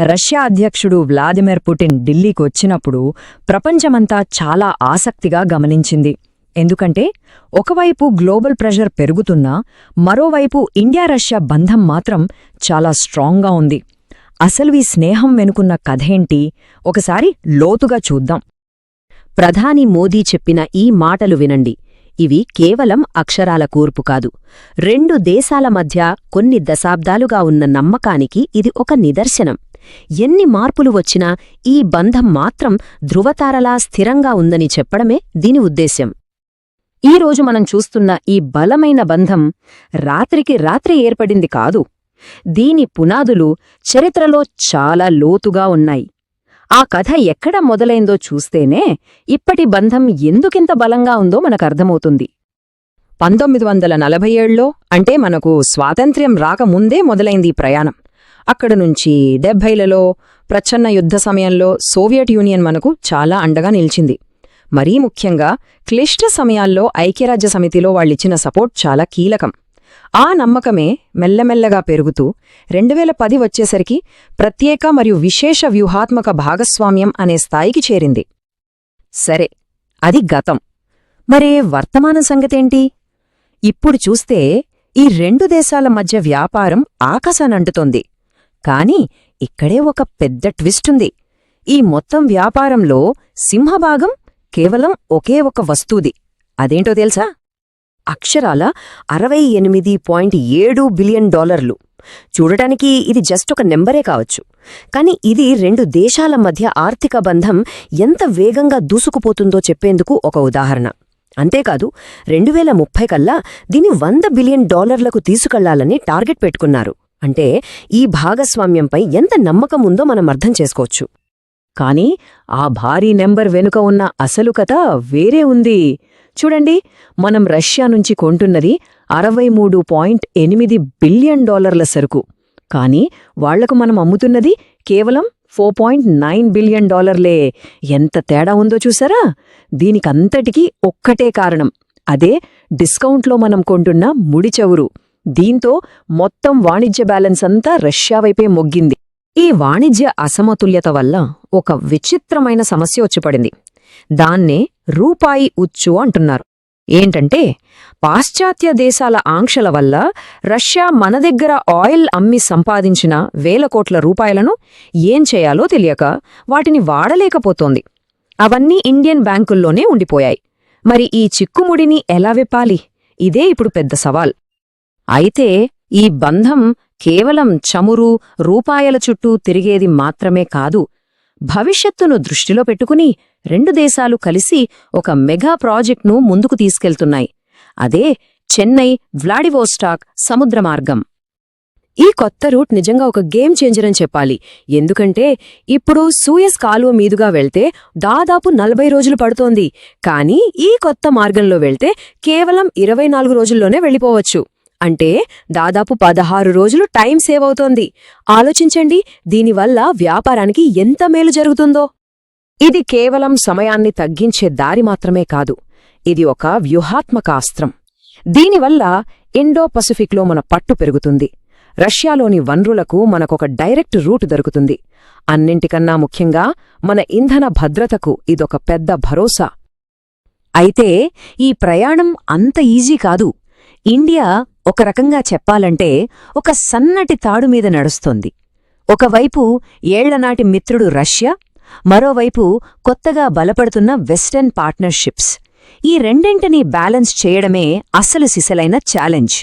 Russia అధ్యక్షుడు Vladimir Putin ఢిల్లీకి వచ్చినప్పుడు ప్రపంచమంతా చాలా ఆసక్తిగా గమనించింది. ఎందుకంటే ఒకవైపు గ్లోబల్ ప్రెషర్ పెరుగుతున్నా మరోవైపు ఇండియా రష్యా బంధం మాత్రం చాలా స్ట్రాంగ్గా ఉంది. అసలు ఈ స్నేహం వెనుకున్న కథేంటి? ఒకసారి లోతుగా చూద్దాం. ప్రధాని మోదీ చెప్పిన ఈ మాటలు వినండి. ఇవి కేవలం అక్షరాల కూర్పు కాదు. రెండు దేశాల మధ్య కొన్ని దశాబ్దాలుగా ఉన్న నమ్మకానికి ఇది ఒక నిదర్శనం. ఎన్ని మార్పులు వచ్చినా ఈ బంధం మాత్రం ధృవతారలా స్థిరంగా ఉందని చెప్పడమే దీని ఉద్దేశ్యం. ఈ రోజు మనం చూస్తున్న ఈ బలమైన బంధం రాత్రికి రాత్రి ఏర్పడింది కాదు. దీని పునాదులు చరిత్రలో చాలా లోతుగా ఉన్నాయి. ఆ కథ ఎక్కడ మొదలైందో చూస్తేనే ఇప్పటి బంధం ఎందుకింత బలంగా ఉందో మనకర్థమవుతుంది పంతొమ్మిది వందల నలభై ఏళ్ళలో అంటే మనకు స్వాతంత్ర్యం రాకముందే మొదలైంది ఈ ప్రయాణం. అక్కడ నుంచి డెబ్భైలలో ప్రచ్ఛన్న యుద్ధ సమయంలో సోవియట్ యూనియన్ మనకు చాలా అండగా నిలిచింది. మరీ ముఖ్యంగా క్లిష్ట సమయాల్లో ఐక్యరాజ్య సమితిలో వాళ్ళిచ్చిన సపోర్ట్ చాలా కీలకం. ఆ నమ్మకమే మెల్లమెల్లగా పెరుగుతూ రెండువేల పది వచ్చేసరికి ప్రత్యేక మరియు విశేష వ్యూహాత్మక భాగస్వామ్యం అనే స్థాయికి చేరింది. సరే అది గతం. మరే వర్తమాన సంగతేంటి? ఇప్పుడు చూస్తే ఈ రెండు దేశాల మధ్య వ్యాపారం ఆకాశానంటుతోంది కాని ఇక్కడే ఒక పెద్ద ట్విస్టుంది ఈ మొత్తం వ్యాపారంలో సింహభాగం కేవలం ఒకే ఒక వస్తువుది. అదేంటో తెలుసా? అక్షరాల అరవై ఎనిమిది పాయింట్ ఏడు బిలియన్ డాలర్లు. చూడటానికి ఇది జస్ట్ ఒక నెంబరే కావచ్చు. కాని ఇది రెండు దేశాల మధ్య ఆర్థిక బంధం ఎంత వేగంగా దూసుకుపోతుందో చెప్పేందుకు ఒక ఉదాహరణ. అంతేకాదు రెండు వేల ముప్పై కల్లా దీని వంద బిలియన్ డాలర్లకు తీసుకెళ్ళాలని టార్గెట్ పెట్టుకున్నారు. అంటే ఈ భాగస్వామ్యంపై ఎంత నమ్మకం ఉందో మనం అర్థం చేసుకోవచ్చు. కాని ఆ భారీ నెంబర్ వెనుక ఉన్న అసలు కథ వేరే ఉంది. చూడండి మనం రష్యా నుంచి కొంటున్నది అరవై మూడు పాయింట్ ఎనిమిది బిలియన్ డాలర్ల సరుకు. కాని వాళ్ళకు మనం అమ్ముతున్నది కేవలం ఫోర్ పాయింట్ నైన్ బిలియన్ డాలర్లే. ఎంత తేడా ఉందో చూసారా? దీనికంతటికీ ఒక్కటే కారణం. అదే డిస్కౌంట్లో మనం కొంటున్న ముడి చవురు. దీంతో మొత్తం వాణిజ్య బ్యాలెన్స్ అంతా రష్యా వైపే మొగ్గింది. ఈ వాణిజ్య అసమతుల్యత వల్ల ఒక విచిత్రమైన సమస్య వచ్చిపడింది. దాన్నే రూపాయి ఉచ్చు అంటున్నారు. ఏంటంటే పాశ్చాత్య దేశాల ఆంక్షల వల్ల రష్యా మన దగ్గర ఆయిల్ అమ్మి సంపాదించిన వేల కోట్ల రూపాయలను ఏం చేయాలో తెలియక వాటిని వాడలేకపోతోంది. అవన్నీ ఇండియన్ బ్యాంకుల్లోనే ఉండిపోయాయి. మరి ఈ చిక్కుముడిని ఎలా విప్పాలి? ఇదే ఇప్పుడు పెద్ద సవాల్. అయితే ఈ బంధం కేవలం చమురు రూపాయల చుట్టూ తిరిగేది మాత్రమే కాదు. భవిష్యత్తును దృష్టిలో పెట్టుకుని రెండు దేశాలు కలిసి ఒక మెగా ప్రాజెక్ట్ను ముందుకు తీసుకెళ్తున్నాయి. అదే చెన్నై వ్లాడివోస్టాక్ సముద్ర మార్గం. ఈ కొత్త రూట్ నిజంగా ఒక గేమ్ చేంజర్ అని చెప్పాలి. ఎందుకంటే ఇప్పుడు సూయస్ కాలువ మీదుగా వెళ్తే దాదాపు నలభై రోజులు పడుతోంది. కానీ ఈ కొత్త మార్గంలో వెళ్తే కేవలం ఇరవై నాలుగు రోజుల్లోనే వెళ్ళిపోవచ్చు. అంటే దాదాపు పదహారు రోజులు టైం సేవ్ అవుతోంది. ఆలోచించండి దీనివల్ల వ్యాపారానికి ఎంత మేలు జరుగుతుందో. ఇది కేవలం సమయాన్ని తగ్గించే దారి మాత్రమే కాదు ఇది ఒక వ్యూహాత్మక అస్త్రం దీనివల్ల ఇండో పసిఫిక్లో మన పట్టు పెరుగుతుంది. రష్యాలోని వనరులకు మనకొక డైరెక్ట్ రూట్ దొరుకుతుంది. అన్నింటికన్నా ముఖ్యంగా మన ఇంధన భద్రతకు ఇదొక పెద్ద భరోసా. అయితే ఈ ప్రయాణం అంత ఈజీ కాదు. ఇండియా ఒక రకంగా చెప్పాలంటే ఒక సన్నటి తాడు మీద నడుస్తోంది. ఒకవైపు ఏళ్ళనాటి మిత్రుడు రష్యా మరోవైపు కొత్తగా బలపడుతున్న వెస్టర్న్ పార్ట్నర్షిప్స్. ఈ రెండింటినీ బ్యాలెన్స్ చేయడమే అసలు సిసలైన ఛాలెంజ్.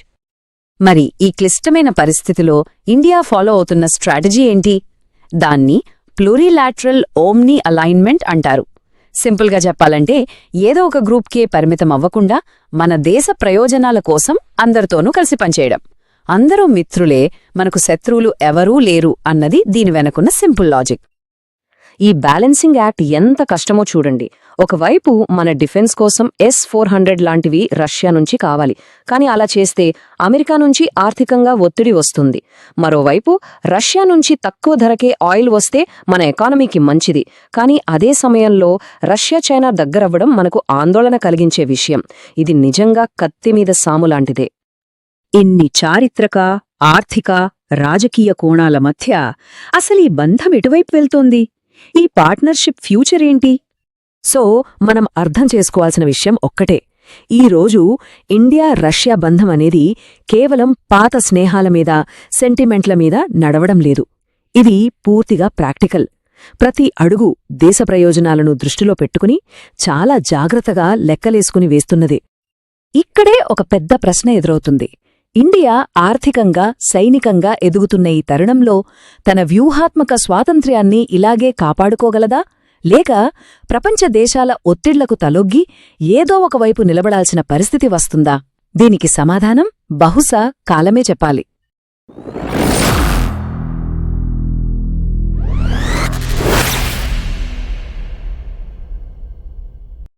మరి ఈ క్లిష్టమైన పరిస్థితిలో ఇండియా ఫాలో అవుతున్న స్ట్రాటజీ ఏంటి? దాన్ని ప్లూరిలాటరల్ ఓమ్ని అలైన్మెంట్ అంటారు. సింపుల్గా చెప్పాలంటే ఏదో ఒక గ్రూప్కే పరిమితం అవ్వకుండా మన దేశ ప్రయోజనాల కోసం అందరితోనూ కలిసి పనిచేయడం. అందరూ మిత్రులే మనకు శత్రువులు ఎవరూ లేరు అన్నది దీని వెనకున్న సింపుల్ లాజిక్. ఈ బ్యాలెన్సింగ్ యాక్ట్ ఎంత కష్టమో చూడండి. ఒకవైపు మన డిఫెన్స్ కోసం ఎస్ ఫోర్ హండ్రెడ్ లాంటివి రష్యా నుంచి కావాలి. కానీ అలా చేస్తే అమెరికా నుంచి ఆర్థికంగా ఒత్తిడి వస్తుంది. మరోవైపు రష్యా నుంచి తక్కువ ధరకే ఆయిల్ వస్తే మన ఎకానమీకి మంచిది. కానీ అదే సమయంలో రష్యా చైనా దగ్గరవ్వడం మనకు ఆందోళన కలిగించే విషయం. ఇది నిజంగా కత్తిమీద సాము లాంటిదే. ఇన్ని చారిత్రక ఆర్థిక రాజకీయ కోణాల మధ్య అసలు ఈ బంధం ఎటువైపు వెళ్తోంది? ఈ పార్ట్నర్షిప్ ఫ్యూచర్ ఏంటి? సో మనం అర్థం చేసుకోవాల్సిన విషయం ఒక్కటే. ఈ రోజు ఇండియా రష్యా బంధం అనేది కేవలం పాత స్నేహాల మీద సెంటిమెంట్ల మీద నడవడం లేదు. ఇది పూర్తిగా ప్రాక్టికల్. ప్రతి అడుగు దేశ ప్రయోజనాలను దృష్టిలో పెట్టుకుని చాలా జాగ్రత్తగా లెక్కలేసుకుని వేస్తున్నదే. ఇక్కడే ఒక పెద్ద ప్రశ్న ఎదురవుతుంది. ఇండియా ఆర్థికంగా సైనికంగా ఎదుగుతున్న ఈ తరుణంలో తన వ్యూహాత్మక స్వాతంత్ర్యాన్ని ఇలాగే కాపాడుకోగలదా? లేక ప్రపంచ దేశాల ఒత్తిళ్ళకు తలొగ్గి ఏదో ఒకవైపు నిలబడాల్సిన పరిస్థితి వస్తుందా? దీనికి సమాధానం బహుశా కాలమే చెప్పాలి.